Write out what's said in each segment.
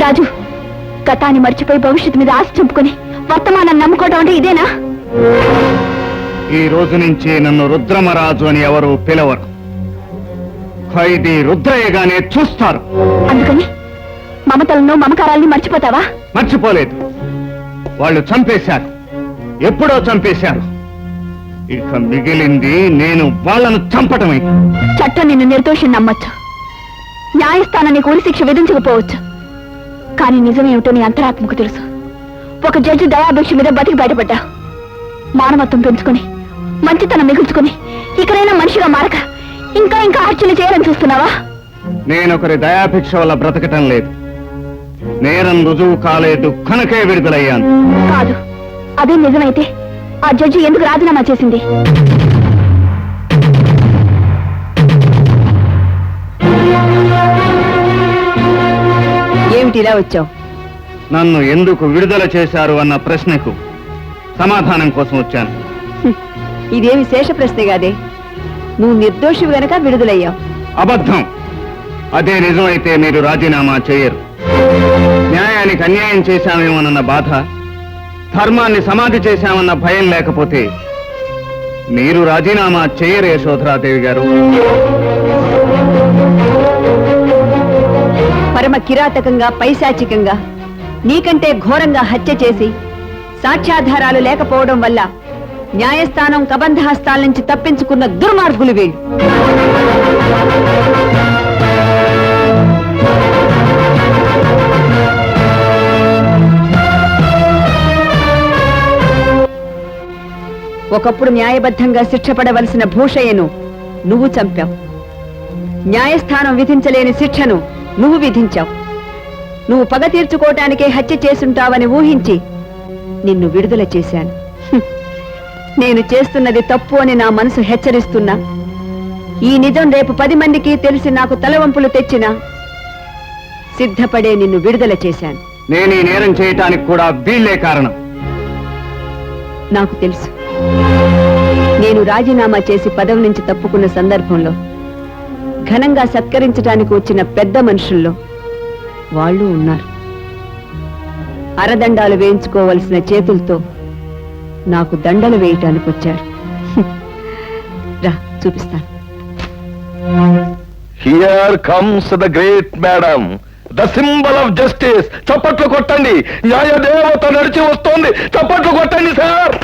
రాజు గతాన్ని మర్చిపోయి భవిష్యత్తు మీద ఆశ చంపుకొని వర్తమానాన్ని నమ్ముకోవడం అంటే ఇదేనా? ఈ రోజు నుంచి నన్ను రుద్రమరాజు అని ఎవరు పిలవరు. ఖైదీ రుద్రయ్యగానే చూస్తారు. అందుకని మమతలను మమకారాల్ని మర్చిపోతావా? మర్చిపోలేదు. వాళ్ళు చంపేశారు. ఎప్పుడో చంపేశారు. ఇక మిగిలింది నేను వాళ్ళను చంపటమే. చట్టం నిన్ను నిర్దోషం నమ్మొచ్చు. న్యాయస్థానం నీకు ఉరి శిక్ష విధించకపోవచ్చు. కానీ నిజమేమిటో నీ అంతరాత్మకు తెలుసు. ఒక జడ్జి దయాభిక్ష మీద బతికి బయటపడ్డా. మానవత్వం పెంచుకొని మంచితనం మిగుల్చుకొని ఇకనైనా మనిషిగా మారక ఇంకా ఇంకా హత్యలు చేయాలని చూస్తున్నావా? నేనొకరి దయాభిక్ష వల్ల బ్రతకటం లేదు. నేరం రుజువు కాలేదు కనుకే విడుదలయ్యాను. కాదు అదే నిజమైతే ఆ జడ్జి ఎందుకు రాజీనామా చేసింది? ఏమిటి ఇలా వచ్చావు? నన్ను ఎందుకు విడుదల చేశారు అన్న ప్రశ్నకు సమాధానం కోసం వచ్చాను. ఇదేమి శేష ప్రశ్న కాదే నువ్వు నిర్దోషివి గనక విడుదలయ్యావు. అబద్ధం. అదే నిజమైతే మీరు రాజీనామా చేయరు. న్యాయానికి అన్యాయం చేశామేమోనన్న బాధ ధర్మాన్ని సమాధి చేశామన్న భయం లేకపోతే మీరు రాజీనామా చేయరు యశోధరాదేవి గారు. పరమ కిరాతకంగా పైశాచికంగా నీకంటే ఘోరంగా హత్య చేసి సాక్ష్యాధారాలు లేకపోవడం వల్ల న్యాయస్థానం కబంధ హస్తాల నుంచి తప్పించుకున్న దుర్మార్గులు వీళ్ళు. ఒకప్పుడు న్యాయబద్ధంగా శిక్షపడవలసిన భూషయ్యను నువ్వు చంపావు. న్యాయస్థానం విధించలేని శిక్షను నువ్వు విధించావు. నువ్వు పగ తీర్చుకోవటానికే హత్య చేసుంటావని ఊహించి నిన్ను విడుదల చేశాను. నేను చేస్తున్నది తప్పు అని నా మనసు హెచ్చరిస్తున్నా. ఈ నిజం రేపు పది మందికి తెలిసి నాకు తలవంపులు తెచ్చినా సిద్ధపడే నిన్ను విడుదల చేశాను. నేను ఈ నేరం చేయటానికి కూడా వీళ్ళే కారణం. నాకు తెలుసు. నేను రాజీనామా చేసి పదవి నుంచి తప్పుకున్న సందర్భంలో ఘనంగా సత్కరించడానికి వచ్చిన పెద్ద మనుషుల్లో వాళ్ళు ఉన్నారు. అరదండాలు వేయించుకోవలసిన చేతులతో నాకు దండలు వేయటానికి వచ్చారు. రా చూపిస్తాను. Here comes the great madam the symbol of justice చప్పట్లు కొట్టండి. న్యాయ దేవత నడిచి వస్తోంది. చప్పట్లు కొట్టండి సార్.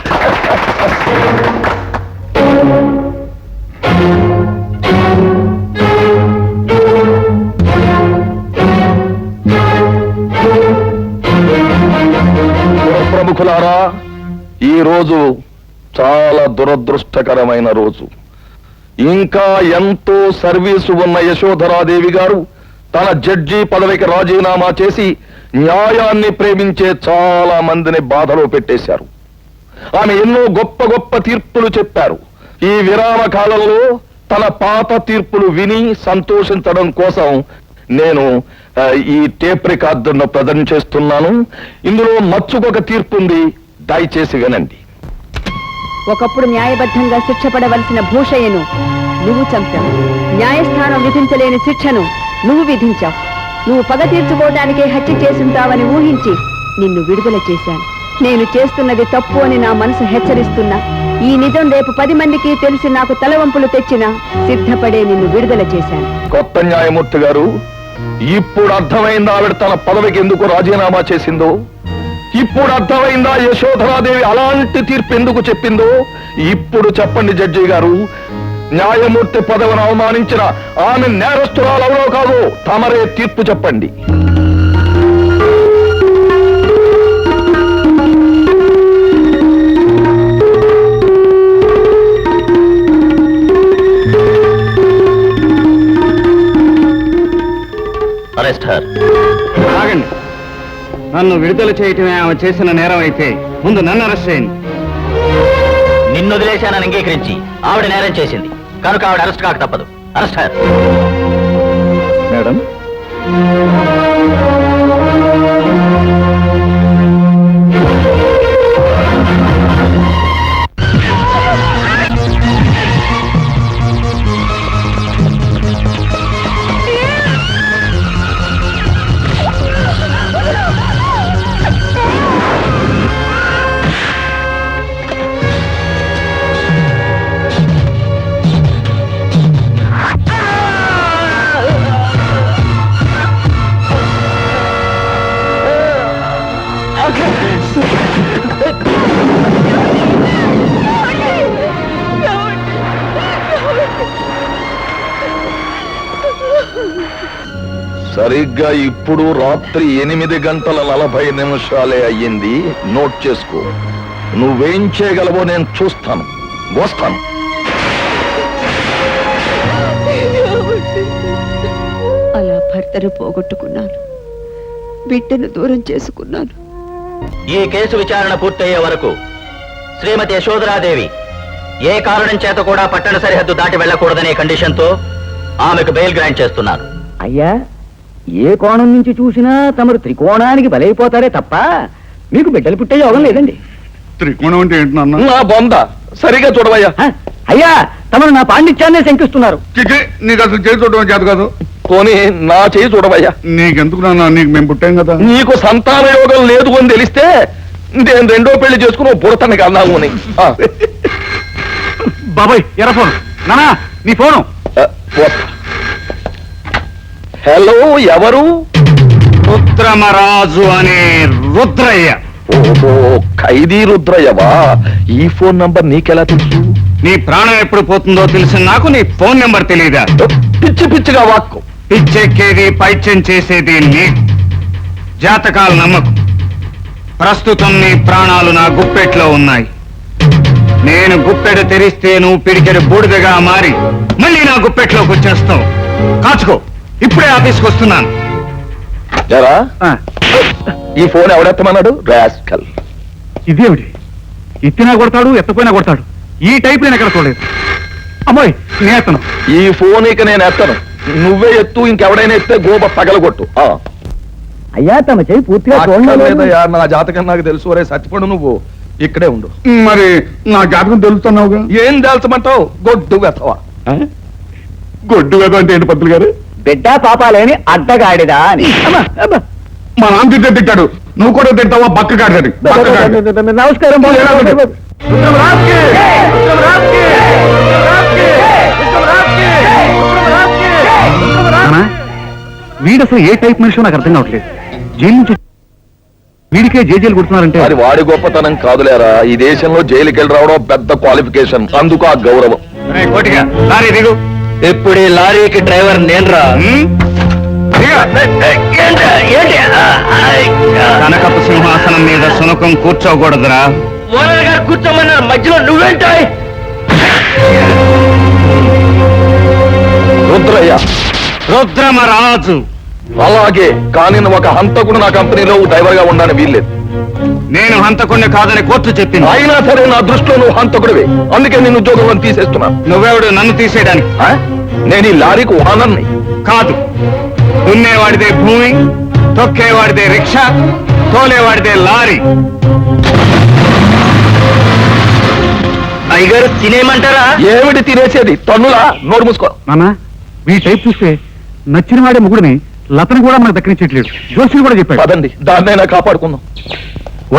ప్రముఖులారా ఈరోజు చాలా దురదృష్టకరమైన రోజు. ఇంకా ఎంతో సర్వీసు ఉన్న యశోధరాదేవి గారు తన జడ్జి పదవికి రాజీనామా చేసి న్యాయాన్ని ప్రేమించే చాలా మందిని బాధలో పెట్టేశారు. ఆమె ఎన్నో గొప్ప గొప్ప తీర్పులు చెప్పారు. ఈ విరామ కాలంలో తన పాత తీర్పులు విని సంతోషించడం కోసం నేను ఈ టేప్ రికార్డును ప్రజెంట్ చేస్తున్నాను. ఇందులో మచ్చుకొక తీర్పు ఉంది దయచేసి వినండి. ఒకప్పుడు న్యాయబద్ధంగా శిక్ష పడవలసిన భూషయ్యను నువ్వు చంపావు. న్యాయస్థానం విధించలేని శిక్షను నువ్వు విధించావు. నువ్వు పగ తీర్చుకోవడానికే హత్య చేసుంటావని ఊహించి నిన్ను విడుదల చేశాను. నేను చేస్తున్నది తప్పు అని నా మనసు హెచ్చరిస్తున్నా. ఈ నిజం రేపు పది మందికి తెలిసి నాకు తలవంపులు తెచ్చినా సిద్ధపడే నిన్ను విడుదల చేశాను. కొత్త న్యాయమూర్తి గారు ఇప్పుడు అర్థమైందా ఆవిడ తన పదవికి ఎందుకు రాజీనామా చేసిందో? ఇప్పుడు అర్థమైందా యశోధరాదేవి అలాంటి తీర్పు ఎందుకు చెప్పిందో? ఇప్పుడు చెప్పండి జడ్జి గారు. న్యాయమూర్తి పదవిని అవమానించిన ఆమె నేరస్తురాలెవరో కాదు తమరే తీర్పు చెప్పండి. ఆగండి. నన్ను విడుదల చేయటమే ఆమె చేసిన నేరం అయితే ముందు నన్ను అరెస్ట్ చేయండి. నిన్ను వదిలేశానని అంగీకరించి ఆవిడ నేరం చేసింది. కనుక ఆవిడ అరెస్ట్ కాక తప్పదు. Arrest madam? సరిగ్గా ఇప్పుడు రాత్రి ఎనిమిది గంటల నలభై నిమిషాలే అయ్యింది. నోట్ చేసుకో. నువ్వేం చేయగలవో నేను చూస్తాను. వస్తాను. అలా భర్తను పోగొట్టుకున్నాను. బిడ్డను దూరం చేసుకున్నాను. ఈ కేసు విచారణ పూర్తయ్యే వరకు శ్రీమతి యశోధరాదేవి ఏ కారణం చేత కూడా పట్టణ సరిహద్దు దాటి వెళ్ళకూడదనే కండిషన్తో ఆమెకు బెయిల్ గ్రాంట్ చేస్తున్నారు అయ్యా ఏ కోణం నుంచి చూసినా తమరు త్రికోణానికి బలైపోతారే తప్ప మీకు బిడ్డలు పుట్టే యోగం లేదండి. త్రికోణం అంటే నా బొంద. సరిగా చూడవయ్యా. హ? అయ్యా తమరు నా పాండిత్యాన్నే శంకిస్తున్నారు. చిచి, నీకు అసలు చేసి చూడడం చేత కాదు. పోనీ నా చేయి చూడవయ్యా. నీకెందుకు నాన్న? నీకు మేము పుట్టాం కదా. నీకు సంతాన యోగం లేదు అని తెలిస్తే నేను రెండో పెళ్ళి చేసుకుని ఓ బుడతని కన్నాము అని. ఆ, బాబాయ్ ఎరా ఫోన్. నానా నీ ఫోను. ఆ. హలో ఎవరు? రుద్రమరాజు అనే రుద్రయ్య. ఓహో ఖైదీ రుద్రయ్యవా? ఈ ఫోన్ నంబర్ నీకెలా తెలుసు? నీ ప్రాణం ఎప్పుడు పోతుందో తెలిసిన నాకు నీ ఫోన్ నెంబర్ తెలియదా పిచ్చి పిచ్చిగా వాక్కు. పిచ్చెక్కేది పైత్యం చేసేది నీకు జాతకాలు నమ్మకు. ప్రస్తుతం నీ ప్రాణాలు నా గుప్పెట్లో ఉన్నాయి. నేను గుప్పెడు తెరిస్తే నువ్వు పిడికెడు బూడిదగా మారి మళ్ళీ నా గుప్పెట్లోకి వచ్చేస్తావు. కాచుకో. ఇప్పుడే ఆఫీస్కి వస్తున్నాను. జరా? ఈ ఫోన్ ఎవడెత్తమన్నాడు? రాస్కల్. ఇదేమిటి? ఎత్తినా కొడతాడు ఎత్తపోయినా కొడతాడు. ఈ టైప్ నేను ఎక్కడ చూడలేదు. అమ్మాయి నేతను ఈ ఫోన్ ఇక నేను ఎత్తను. నువ్వే ఎత్తు ఇంకెవడైనా ఎత్తే గోబ పగలగొట్టు ఆ. అయ్యా తమ చేయి పూర్తిగా అక్కర్లేదయ్యా, నా జాతకం నాకు తెలుసు. ఒరే చచ్చిపోడు నువ్వు. ఇక్కడే ఉండు. మరి నా జాతకం తెలుస్తున్నావుగా? ఏం తెలుసమంటావు? గొడ్డు వెతవా గొడ్డు కదా అంటే ఏంటి పంతులు గారు? బిడ్డ పాపాలేని అడ్డగాడిదా అని. మా నాన్న తిట్టే తిట్టాడు. నువ్వు కూడా తింటావా బక్క కాడని నమస్కారం. వీడు అసలు ఏ టైప్ మనిషి నాకు అర్థం కావట్లేదు. జైలు నుంచి వీడికే జేజేలు కొడుతున్నారంటే మరి వాడి గొప్పతనం కాదులేరా. ఈ దేశంలో జైలుకి వెళ్ళి రావడం పెద్ద క్వాలిఫికేషన్ అందుకు ఆ గౌరవం. కోటిగా లారీ దిగు. ఇప్పుడు ఈ లారీకి డ్రైవర్ నేనురా. కనకపు సింహాసనం మీద సునకం కూర్చోకూడదురా. ఓనర్ గారు కూర్చోమన్నారు మధ్యలో నువ్వేంటాయి రుద్రయ్య. రుద్రమరాజు. అలాగే కానీ నువ్వు ఒక హంతకుడు నా కంపెనీలో డ్రైవర్గా ఉండాలని వీల్లేదు. నేను హంతకుండా కాదని కోర్టు చెప్పింది. అయినా సరే నా దృష్టిలో నువ్వు హంతకుడివే. అందుకే నేను ఉద్యోగం తీసేస్తున్నా. నువ్వెవడు నన్ను తీసేయడానికి? ఆ? నేను ఈ లారీకి ఓనర్ని. కాదు. దున్నేవాడిదే భూమి తొక్కేవాడిదే రిక్షా తోలేవాడిదే లారీ. అయ్యగారు తినేయమంటారా? ఏమిటి తినేసేది? తన్నులా? నోరు మూసుకో. నాన్న మీ టైప్ చూస్తే నచ్చిన వాడే ముగుడిని లతను కూడా మనకు దక్కనిచ్చట్లేదు జోషులు కూడా చెప్పాడు. పదండి దాన్నైనా కాపాడుకుందాం.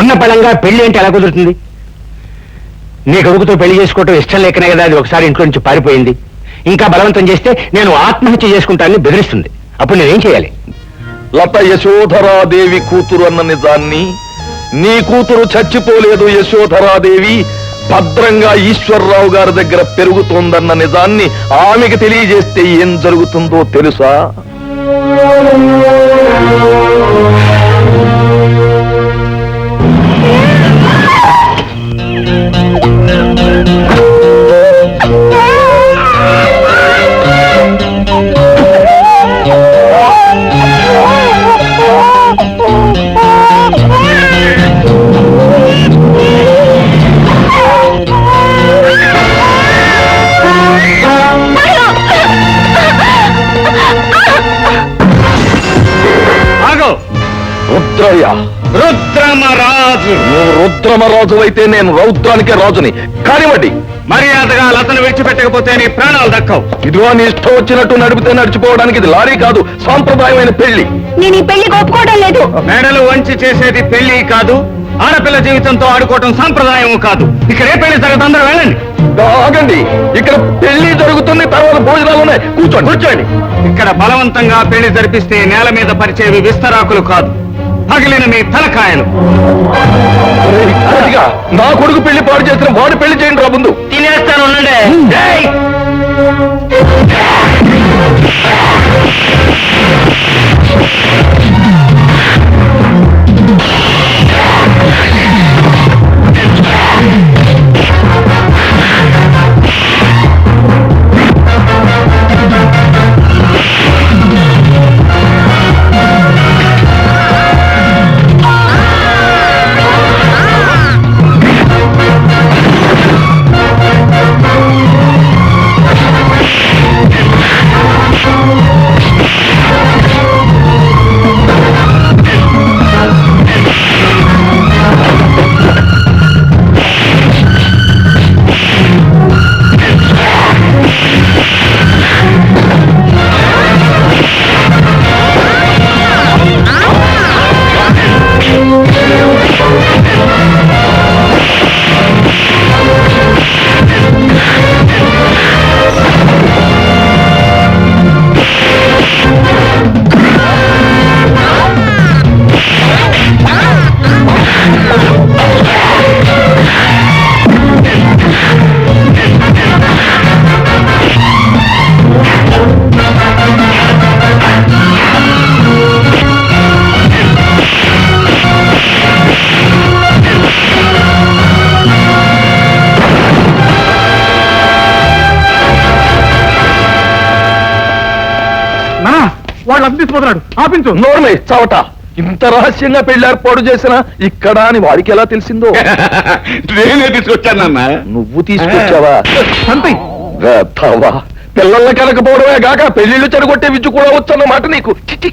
ఉన్న బలంగా పెళ్ళి అంటే ఎలా కుదురుతుంది? నీ కొడుకుతో పెళ్ళి చేసుకోవటం ఇష్టం లేకనే కదా అది ఒకసారి ఇంట్లో నుంచి పారిపోయింది. ఇంకా బలవంతం చేస్తే నేను ఆత్మహత్య చేసుకుంటానని బెదిరిస్తుంది. అప్పుడు నేనేం చేయాలి? లత యశోధరాదేవి కూతురు అన్న నిజాన్ని నీ కూతురు చచ్చిపోలేదు యశోధరాదేవి భద్రంగా ఈశ్వరరావు గారి దగ్గర పెరుగుతోందన్న నిజాన్ని ఆమెకి తెలియజేస్తే ఏం జరుగుతుందో తెలుసా? Thank you. రుద్రమరాజు. నువ్వు రుద్రమరాజు అయితే నేను రౌద్రానికే రాజుని. కానివ్వండి. మర్యాదగా లతను విడిచిపెట్టకపోతే నీ ప్రాణాలు దక్కవు. ఇదిగో నీ ఇష్టం వచ్చినట్టు నడిపితే నడిచిపోవడానికి ఇది లారీ కాదు సాంప్రదాయమైన పెళ్ళి. నేను ఈ పెళ్ళికి ఒప్పుకోవడం లేదు. మెడలు వంచి చేసేది పెళ్ళి కాదు ఆడపిల్ల జీవితంతో ఆడుకోవటం సాంప్రదాయం కాదు. ఇక్కడ ఏ పెళ్ళి జరగదు? అందరూ వెళ్ళండి. ఆగండి. ఇక్కడ పెళ్ళి జరుగుతుంది తర్వాత భోజనాలు ఉన్నాయి. కూర్చోండి. కూర్చోండి. ఇక్కడ బలవంతంగా పెళ్ళి జరిపిస్తే నేల మీద పరిచేవి విస్తరాకులు కాదు. పగిలిన మీ తలకాయలు. నా కొడుకు పెళ్ళి పాడు చేసిన వాడు పెళ్ళి చేయండి రా ముందు. తినేస్తాను ఏయ్! వాళ్ళు అర్థిస్తుపోతున్నాడు ఆపించు. నోర్మే చవట. ఇంత రహస్యంగా పెళ్ళి ఏర్పాటు చేసిన ఇక్కడ అని వాడికి ఎలా తెలిసిందో? నేనే తీసుకొచ్చానన్నా నువ్వు తీసుకొచ్చావా? సంతి. పిల్లల్ని కనకపోవడమే గాక పెళ్ళిళ్ళు చెడగొట్టే విద్య కూడా వచ్చన్నమాట నీకు. చిచి.